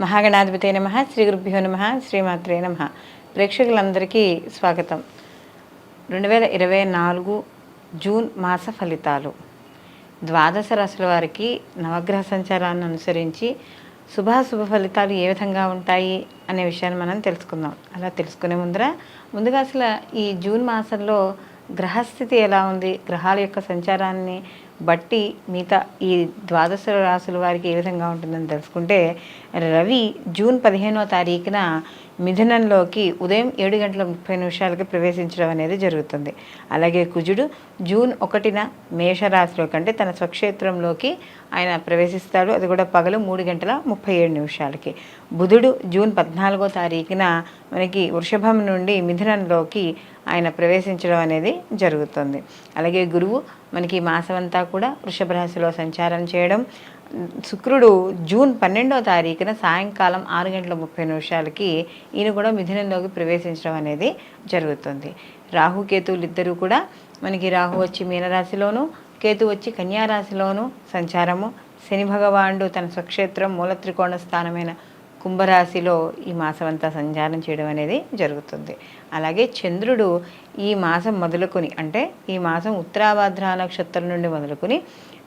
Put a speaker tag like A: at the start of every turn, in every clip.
A: మహాగణాధిపతి నమ శ్రీ గురుభ్యో నమ శ్రీమాత్రే నమ. ప్రేక్షకులందరికీ స్వాగతం. రెండు వేల ఇరవై నాలుగు జూన్ మాస ఫలితాలు. ద్వాదశ రాశుల వారికి నవగ్రహ సంచారాన్ని అనుసరించి శుభాశుభ ఫలితాలు ఏ విధంగా ఉంటాయి అనే విషయాన్ని మనం తెలుసుకుందాం. అలా తెలుసుకునే ముందర ముందుగా అసలు ఈ జూన్ మాసంలో గ్రహస్థితి ఎలా ఉంది? గ్రహాల యొక్క సంచారాన్ని బట్టి మిగతా ఈ ద్వాదశ రాశుల వారికి ఏ విధంగా ఉంటుందని తెలుసుకుంటే రవి జూన్ పదిహేనో తారీఖున మిథునంలోకి ఉదయం ఏడు గంటల ముప్పై నిమిషాలకి ప్రవేశించడం అనేది జరుగుతుంది. అలాగే కుజుడు జూన్ ఒకటిన మేషరాశిలో కంటే తన స్వక్షేత్రంలోకి ఆయన ప్రవేశిస్తాడు. అది కూడా పగలు మూడు గంటల ముప్పై ఏడు నిమిషాలకి. బుధుడు జూన్ పద్నాలుగో తారీఖున మనకి వృషభం నుండి మిథునంలోకి ఆయన ప్రవేశించడం అనేది జరుగుతుంది. అలాగే గురువు మనకి మాసమంతా కూడా వృషభ రాశిలో సంచారం చేయడం శుక్రుడు జూన్ పన్నెండో తారీఖున సాయంకాలం ఆరు గంటల ముప్పై నిమిషాలకి ఈయన కూడా మిథునంలోకి ప్రవేశించడం అనేది జరుగుతుంది. రాహు కేతువులు ఇద్దరు కూడా మనకి రాహు వచ్చి మీనరాశిలోను కేతు వచ్చి కన్యారాశిలోను సంచారము. శని భగవానుడు తన స్వక్షేత్రం మూల త్రికోణ స్థానమైన కుంభరాశిలో ఈ మాసం అంతా సంచారం చేయడం అనేది జరుగుతుంది. అలాగే చంద్రుడు ఈ మాసం మొదలుకొని అంటే ఈ మాసం ఉత్తరాభాద్ర నక్షత్రం నుండి మొదలుకొని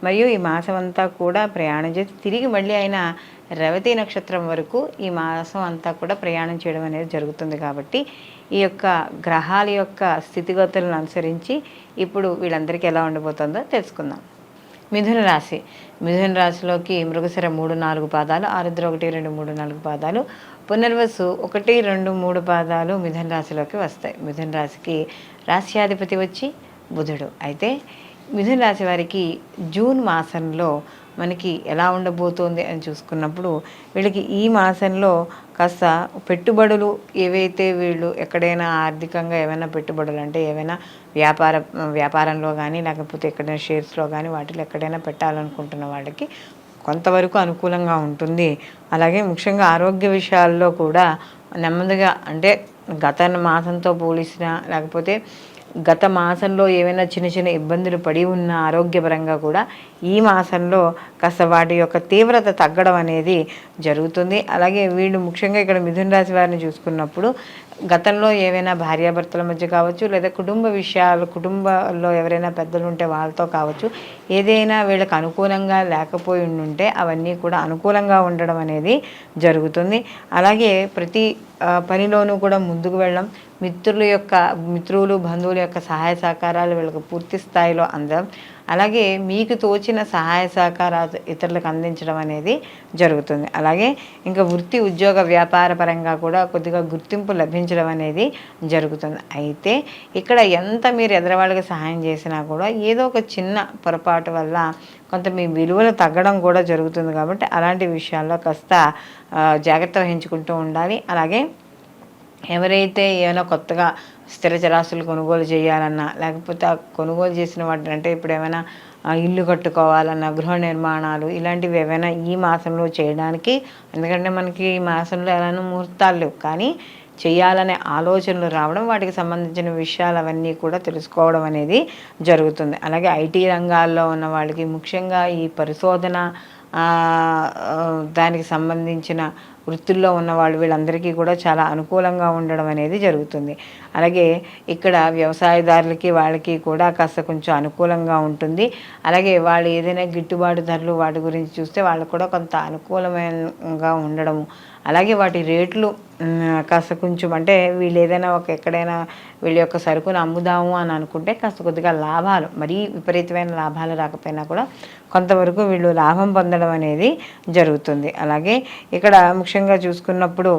A: మరియు ఈ మాసం అంతా కూడా ప్రయాణం చేసి తిరిగి మళ్ళీ ఆయన రవతి నక్షత్రం వరకు ఈ మాసం అంతా కూడా ప్రయాణం చేయడం అనేది జరుగుతుంది కాబట్టి ఈ యొక్క గ్రహాల యొక్క స్థితిగతులను అనుసరించి ఇప్పుడు వీళ్ళందరికీ ఎలా ఉండబోతుందో తెలుసుకుందాం. మిథున రాశి. మిథున రాశిలోకి మృగశిర మూడు నాలుగు పాదాలు ఆరుద్ర ఒకటి రెండు మూడు నాలుగు పాదాలు పునర్వసు ఒకటి రెండు మూడు పాదాలు మిథున రాశిలోకి వస్తాయి. మిథున రాశికి రాశ్యాధిపతి వచ్చి బుధుడు. అయితే మిథున రాశి వారికి జూన్ మాసంలో మనకి ఎలా ఉండబోతోంది అని చూసుకున్నప్పుడు వీళ్ళకి ఈ మాసంలో కాస్త పెట్టుబడులు ఏవైతే వీళ్ళు ఎక్కడైనా ఆర్థికంగా ఏమైనా పెట్టుబడులు అంటే ఏమైనా వ్యాపార వ్యాపారంలో కానీ లేకపోతే ఎక్కడైనా షేర్స్లో కానీ వాటిలో ఎక్కడైనా పెట్టాలనుకుంటున్న వాళ్ళకి కొంతవరకు అనుకూలంగా ఉంటుంది. అలాగే ముఖ్యంగా ఆరోగ్య విషయాల్లో కూడా నెమ్మదిగా అంటే గత మాసంతో పోలిసిన లేకపోతే గత మాసంలో ఏమైనా చిన్న చిన్న ఇబ్బందులు పడి ఉన్న ఆరోగ్యపరంగా కూడా ఈ మాసంలో కాస్త వాటి యొక్క తీవ్రత తగ్గడం అనేది జరుగుతుంది. అలాగే వీళ్ళు ముఖ్యంగా ఇక్కడ మిథున రాశి వారిని చూసుకున్నప్పుడు గతంలో ఏవైనా భార్యాభర్తల మధ్య కావచ్చు లేదా కుటుంబ విషయాలు కుటుంబంలో ఎవరైనా పెద్దలు ఉంటే వాళ్ళతో కావచ్చు ఏదైనా వీళ్ళకి అనుకూలంగా లేకపోయి ఉంటే అవన్నీ కూడా అనుకూలంగా ఉండడం అనేది జరుగుతుంది. అలాగే ప్రతి పనిలోనూ కూడా ముందుకు వెళ్ళడం మిత్రుల యొక్క మిత్రులు బంధువుల యొక్క సహాయ సహకారాలు వీళ్ళకి పూర్తి స్థాయిలో అందడం అలాగే మీకు తోచిన సహాయ సహకారాలు ఇతరులకు అందించడం అనేది జరుగుతుంది. అలాగే ఇంకా వృత్తి ఉద్యోగ వ్యాపార పరంగా కూడా కొద్దిగా గుర్తింపు లభించడం అనేది జరుగుతుంది. అయితే ఇక్కడ ఎంత మీరు ఎదరవాళ్ళకి సహాయం చేసినా కూడా ఏదో ఒక చిన్న పొరపాటు వల్ల కొంత మీ విలువలు తగ్గడం కూడా జరుగుతుంది. కాబట్టి అలాంటి విషయాల్లో కాస్త జాగ్రత్త వహించుకుంటూ ఉండాలి. అలాగే ఎవరైతే ఏమైనా కొత్తగా స్థిర చరాస్తులు కొనుగోలు చేయాలన్నా లేకపోతే ఆ కొనుగోలు చేసిన వాటిని అంటే ఇప్పుడు ఏమైనా ఇల్లు కట్టుకోవాలన్నా గృహ నిర్మాణాలు ఇలాంటివి ఏవైనా ఈ మాసంలో చేయడానికి ఎందుకంటే మనకి ఈ మాసంలో ఎలానో ముహూర్తాలు లేవు. కానీ చేయాలనే ఆలోచనలు రావడం వాటికి సంబంధించిన విషయాలు అవన్నీ కూడా తెలుసుకోవడం అనేది జరుగుతుంది. అలాగే ఐటీ రంగాల్లో ఉన్న వాళ్ళకి ముఖ్యంగా ఈ పరిశోధన దానికి సంబంధించిన వృత్తుల్లో ఉన్న వాళ్ళు వీళ్ళందరికీ కూడా చాలా అనుకూలంగా ఉండడం అనేది జరుగుతుంది. అలాగే ఇక్కడ వ్యవసాయదారులకి వాళ్ళకి కూడా కాస్త కొంచెం అనుకూలంగా ఉంటుంది. అలాగే వాళ్ళు ఏదైనా గిట్టుబాటు ధరలు వాటి గురించి చూస్తే వాళ్ళు కూడా కొంత అనుకూలమైనగా ఉండడము అలాగే వాటి రేట్లు కాస్త కొంచెం అంటే వీళ్ళు ఏదైనా ఒక ఎక్కడైనా వీళ్ళ యొక్క సరుకును అమ్ముదాము అని అనుకుంటే కాస్త కొద్దిగా లాభాలు మరీ విపరీతమైన లాభాలు రాకపోయినా కూడా కొంతవరకు వీళ్ళు లాభం పొందడం అనేది జరుగుతుంది. అలాగే ఇక్కడ ముఖ్యంగా చూసుకున్నప్పుడు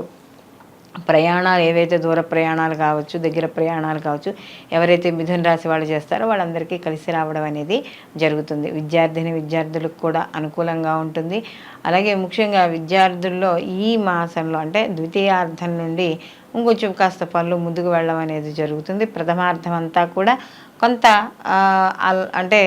A: ప్రయాణాలు ఏవైతే దూర ప్రయాణాలు కావచ్చు దగ్గర ప్రయాణాలు కావచ్చు ఎవరైతే మిథున రాశి వాళ్ళు చేస్తారో వాళ్ళందరికీ కలిసి రావడం అనేది జరుగుతుంది. విద్యార్థిని విద్యార్థులకు కూడా అనుకూలంగా ఉంటుంది. అలాగే ముఖ్యంగా విద్యార్థుల్లో ఈ మాసంలో అంటే ద్వితీయార్థం నుండి ఇంకొంచెం కాస్త పనులు ముందుకు వెళ్ళడం అనేది జరుగుతుంది. ప్రథమార్థం అంతా కూడా కొంత అల్- అంటే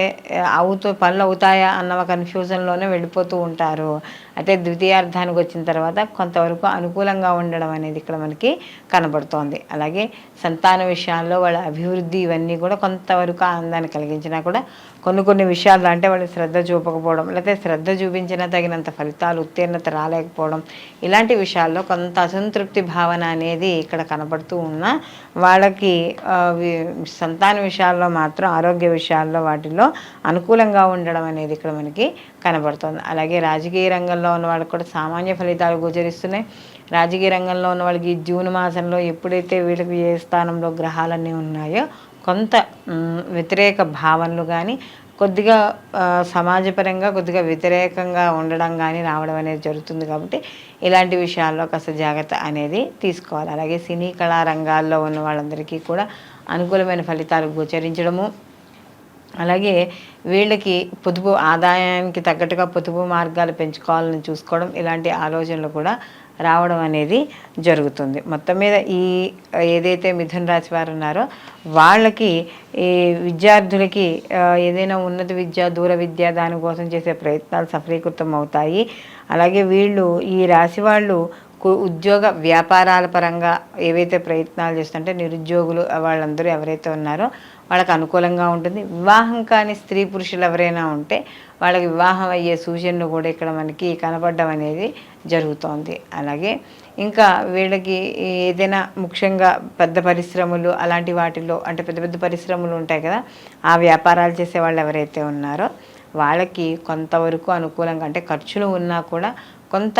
A: అవుతూ పనులు అవుతాయా అన్న ఒక కన్ఫ్యూజన్లోనే వెళ్ళిపోతూ ఉంటారు. అయితే ద్వితీయార్థానికి వచ్చిన తర్వాత కొంతవరకు అనుకూలంగా ఉండడం అనేది ఇక్కడ మనకి కనబడుతోంది. అలాగే సంతాన విషయాల్లో వాళ్ళ అభివృద్ధి ఇవన్నీ కూడా కొంతవరకు ఆనందాన్ని కలిగించినా కూడా కొన్ని కొన్ని విషయాల్లో అంటే వాళ్ళు శ్రద్ధ చూపకపోవడం లేకపోతే శ్రద్ధ చూపించిన తగినంత ఫలితాలు ఉత్తీర్ణత రాలేకపోవడం ఇలాంటి విషయాల్లో కొంత అసంతృప్తి భావన అనేది ఇక్కడ కనపడుతూ ఉన్నా వాళ్ళకి సంతాన విషయాల్లో మాత్రం ఆరోగ్య విషయాల్లో వాటిలో అనుకూలంగా ఉండడం అనేది ఇక్కడ మనకి కనబడుతుంది. అలాగే రాజకీయ రంగంలో ఉన్న వాళ్ళకి కూడా సామాన్య ఫలితాలు గోచరిస్తున్నాయి. రాజకీయ రంగంలో ఉన్న వాళ్ళకి ఈ జూన్ మాసంలో ఎప్పుడైతే వీళ్ళకి ఏ స్థానంలో గ్రహాలన్నీ ఉన్నాయో కొంత వ్యతిరేక భావనలు కానీ కొద్దిగా సమాజపరంగా కొద్దిగా వ్యతిరేకంగా ఉండడం కానీ రావడం అనేది జరుగుతుంది కాబట్టి ఇలాంటి విషయాల్లో కాస్త జాగ్రత్త అనేది తీసుకోవాలి. అలాగే సినీ కళా రంగాల్లో ఉన్న వాళ్ళందరికీ కూడా అనుకూలమైన ఫలితాలు గోచరించడము. అలాగే వీళ్ళకి పొదుపు ఆదాయానికి తగ్గట్టుగా పొదుపు మార్గాలు పెంచుకోవాలని చూసుకోవడం. ఇలాంటి ఆలోచనలు కూడా రావడం అనేది జరుగుతుంది. మొత్తం మీద ఈ ఏదైతే మిథున రాశి వారు ఉన్నారో వాళ్ళకి ఈ విద్యార్థులకి ఏదైనా ఉన్నత విద్య దూర విద్య దానికోసం చేసే ప్రయత్నాలు సఫలీకృతం అవుతాయి. అలాగే వీళ్ళు ఈ రాశి వాళ్ళు కు- ఉద్యోగ వ్యాపారాల పరంగా ఏవైతే ప్రయత్నాలు చేస్తుంటే నిరుద్యోగులు వాళ్ళందరూ ఎవరైతే ఉన్నారో వాళ్ళకి అనుకూలంగా ఉంటుంది. వివాహం కాని స్త్రీ పురుషులు ఎవరైనా ఉంటే వాళ్ళకి వివాహం అయ్యే సూచనలు కూడా ఇక్కడ మనకి కనపడడం అనేది జరుగుతోంది. అలాగే ఇంకా వీళ్ళకి ఏదైనా ముఖ్యంగా పెద్ద పరిశ్రమలు అలాంటి వాటిల్లో అంటే పెద్ద పెద్ద పరిశ్రమలు ఉంటాయి కదా ఆ వ్యాపారాలు చేసే వాళ్ళు ఎవరైతే ఉన్నారో వాళ్ళకి కొంతవరకు అనుకూలంగా అంటే ఖర్చులు ఉన్నా కూడా కొంత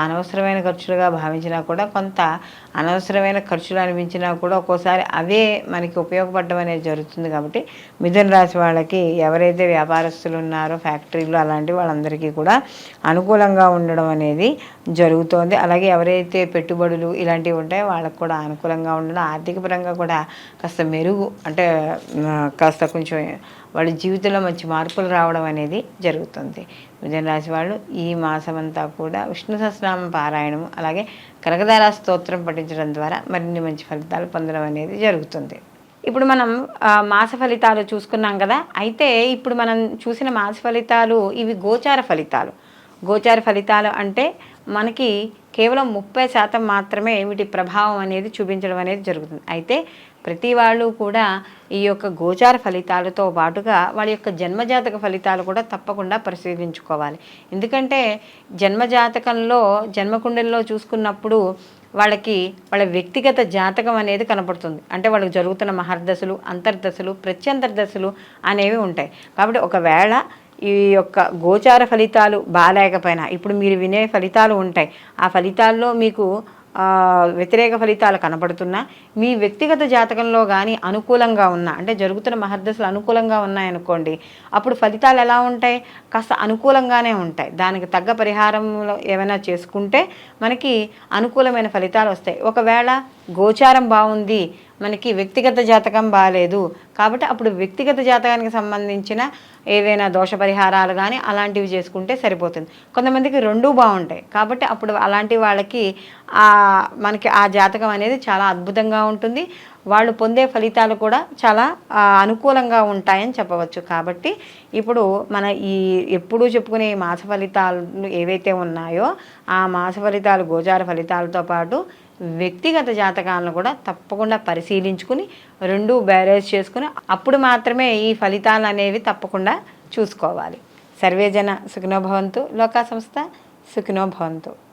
A: అనవసరమైన ఖర్చులుగా భావించినా కూడా కొంత అనవసరమైన ఖర్చులు అనిపించినా కూడా ఒక్కోసారి అవే మనకి ఉపయోగపడడం అనేది జరుగుతుంది కాబట్టి మిథున రాశి వాళ్ళకి ఎవరైతే వ్యాపారస్తులు ఉన్నారో ఫ్యాక్టరీలు అలాంటి వాళ్ళందరికీ కూడా అనుకూలంగా ఉండడం అనేది జరుగుతోంది. అలాగే ఎవరైతే పెట్టుబడులు ఇలాంటివి ఉంటాయో వాళ్ళకు కూడా అనుకూలంగా ఉండడం ఆర్థిక పరంగా కూడా కాస్త మెరుగు అంటే కాస్త కొంచెం వాళ్ళ జీవితంలో మంచి మార్పులు రావడం అనేది జరుగుతుంది. మిథున రాశి వాళ్ళు ఈ మాసం అంతా కూడా విష్ణు సహస్రనామ పారాయణము అలాగే కనకదార స్తోత్రం పఠించడం ద్వారా మరిన్ని మంచి ఫలితాలు పొందడం అనేది జరుగుతుంది. ఇప్పుడు మనం మాస ఫలితాలు చూసుకున్నాం కదా? అయితే ఇప్పుడు మనం చూసిన మాస ఫలితాలు ఇవి గోచార ఫలితాలు. గోచార ఫలితాలు అంటే మనకి కేవలం ముప్పై శాతం మాత్రమే వీటి ప్రభావం అనేది చూపించడం అనేది జరుగుతుంది. అయితే ప్రతి వాళ్ళు కూడా ఈ యొక్క గోచార ఫలితాలతో పాటుగా వాళ్ళ యొక్క జన్మజాతక ఫలితాలు కూడా తప్పకుండా పరిశీలించుకోవాలి. ఎందుకంటే జన్మజాతకంలో జన్మకుండల్లో చూసుకున్నప్పుడు వాళ్ళకి వాళ్ళ వ్యక్తిగత జాతకం అనేది కనపడుతుంది. అంటే వాళ్ళకి జరుగుతున్న మహర్దశలు అంతర్దశలు ప్రత్యంతర్దశలు అనేవి ఉంటాయి. కాబట్టి ఒకవేళ ఈ యొక్క గోచార ఫలితాలు బాగాలేకపోయినా ఇప్పుడు మీరు వినే ఫలితాలు ఉంటాయి. ఆ ఫలితాల్లో మీకు వ్యతిరేక ఫలితాలు కనపడుతున్నా మీ వ్యక్తిగత జాతకంలో కానీ అనుకూలంగా ఉన్నా అంటే జరుగుతున్న మహర్దశలు అనుకూలంగా ఉన్నాయనుకోండి అప్పుడు ఫలితాలు ఎలా ఉంటాయి? కాస్త అనుకూలంగానే ఉంటాయి. దానికి తగ్గ పరిహారంలో ఏమైనా చేసుకుంటే మనకి అనుకూలమైన ఫలితాలు వస్తాయి. ఒకవేళ గోచారం బాగుంది మనకి వ్యక్తిగత జాతకం బాగాలేదు కాబట్టి అప్పుడు వ్యక్తిగత జాతకానికి సంబంధించిన ఏదైనా దోష పరిహారాలు కానీ అలాంటివి చేసుకుంటే సరిపోతుంది. కొంతమందికి రెండూ బాగుంటాయి. కాబట్టి అప్పుడు అలాంటి వాళ్ళకి ఆ మనకి ఆ జాతకం అనేది చాలా అద్భుతంగా ఉంటుంది. వాళ్ళు పొందే ఫలితాలు కూడా చాలా అనుకూలంగా ఉంటాయని చెప్పవచ్చు. కాబట్టి ఇప్పుడు మన ఈ ఎప్పుడూ చెప్పుకునే మాస ఫలితాలు ఏవైతే ఉన్నాయో ఆ మాస ఫలితాలు గోచార ఫలితాలతో పాటు వ్యక్తిగత జాతకాలను కూడా తప్పకుండా పరిశీలించుకుని రెండు బ్యారేజ్ చేసుకుని అప్పుడు మాత్రమే ఈ ఫలితాలు అనేవి తప్పకుండా చూసుకోవాలి. సర్వేజన సుఖినోభవంతు లోకా సంస్థ సుఖినోభవంతు